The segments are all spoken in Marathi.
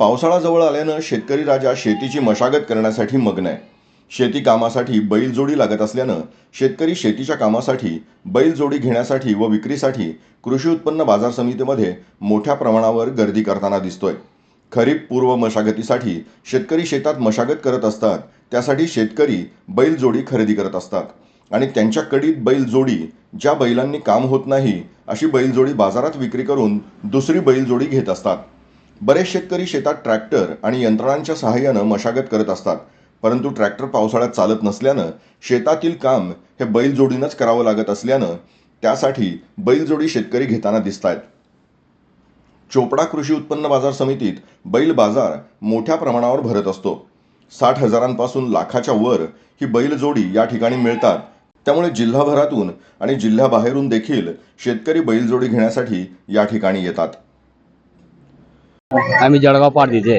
पावसाळा जवळ आल्यानं शेतकरी राजा शेतीची मशागत करण्यासाठी मग्न आहे. शेती कामासाठी बैलजोडी लागत असल्यानं शेतकरी शेतीच्या कामासाठी बैलजोडी घेण्यासाठी व विक्रीसाठी कृषी उत्पन्न बाजार समितीमध्ये मोठ्या प्रमाणावर गर्दी करताना दिसतोय. खरीप पूर्व मशागतीसाठी शेतकरी शेतात मशागत करत असतात त्यासाठी शेतकरी बैलजोडी खरेदी करत असतात आणि त्यांच्या कडीत बैलजोडी ज्या बैलांनी काम होत नाही अशी बैलजोडी बाजारात विक्री करून दुसरी बैलजोडी घेत असतात. बरेच शेतकरी शेतात ट्रॅक्टर आणि यंत्रणांच्या सहाय्यानं मशागत करत असतात परंतु ट्रॅक्टर पावसाळ्यात चालत नसल्यानं शेतातील काम हे बैलजोडीनंच करावं लागत असल्यानं त्यासाठी बैलजोडी शेतकरी घेताना दिसत आहेत चोपडा कृषी उत्पन्न बाजार समितीत बैल बाजार मोठ्या प्रमाणावर भरत असतो. साठ हजारांपासून लाखाच्या वर ही बैलजोडी या ठिकाणी मिळतात. त्यामुळे जिल्हाभरातून आणि जिल्ह्याबाहेरून देखील शेतकरी बैलजोडी घेण्यासाठी या ठिकाणी येतात. आम्ही जळगाव पाडदीचे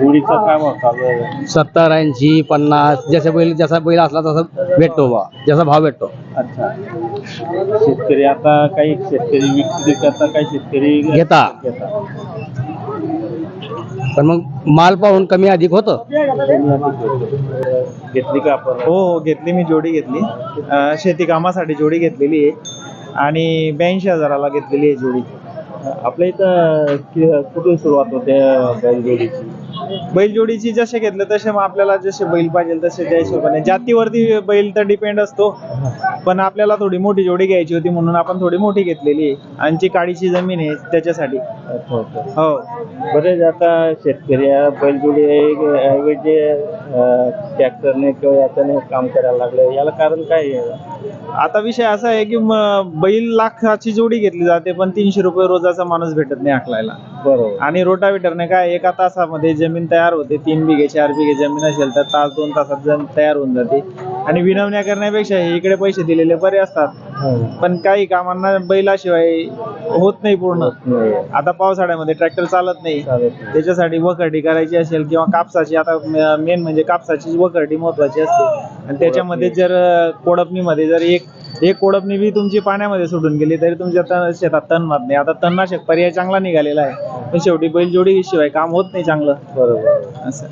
जोडीचा काय भाव सत्तर ऐंशी पन्नास जसे बैल जसा बैल असला तसा भेटतो बा जसा भाव भेटतो. अच्छा. शेतकरी आता काही शेतकरी विक्री करता काही शेतकरी घेता. पण मग माल पाहून कमी अधिक होतं. घेतली का आपण? हो हो घेतली मी जोडी घेतली. शेती कामासाठी जोडी घेतलेली आहे. आणि ब्याऐंशी हजाराला घेतलेली आहे जोडी. आपल्या इथं कि- कुठून सुरुवात होते बैलजोडीची बैलजोडीची जसे घेतले तसे मग आपल्याला जसे बैल पाहिजे तसे त्या हिशोबाने. जातीवरती बैल तर डिपेंड असतो पण आपल्याला थोडी मोठी जोडी घ्यायची होती म्हणून आपण थोडी मोठी घेतलेली आहे. आणि जी काडीची जमीन आहे त्याच्यासाठी. अच्छा अच्छा. हो. बरेच आता शेतकरी बैलजोडी ऐवजी अं, ट्रॅक्टरने किंवा याच्याने काम करायला लागले. याला कारण काय आहे? आता विषय असा आहे की म- बैल लाखाची जोडी घेतली जाते पण तीनशे रुपये रोजाचा माणूस भेटत नाही आखलायला. बरोबर. आणि रोटावेटरने काय एका तासामध्ये जमीन तयार होते तीन बिघे चार बिघे जमीन असेल तर तास दोन तासात जमीन तयार होऊन जाते. आणि विनवण्या करण्यापेक्षा हे इकडे पैसे दिलेले बरे असतात. पण काही कामांना बैलाशिवाय होत नाही पूर्ण. आता पावसाळ्यामध्ये ट्रॅक्टर चालत नाही. त्याच्यासाठी वखरडी करायची असेल किंवा कापसाची आता मेन म्हणजे कापसाची वखरडी महत्वाची असते. आणि त्याच्यामध्ये जर कोडपणीमध्ये जर एक एक कोडपणी बी तुमची पाण्यामध्ये सोडून गेली तरी तुमच्या शेतात तण मारत नाही. आता तणनाशक पर्याय चांगला निघालेला आहे. पण शेवटी बैलजोडी शिवाय काम होत नाही चांगलं. बरोबर. असं.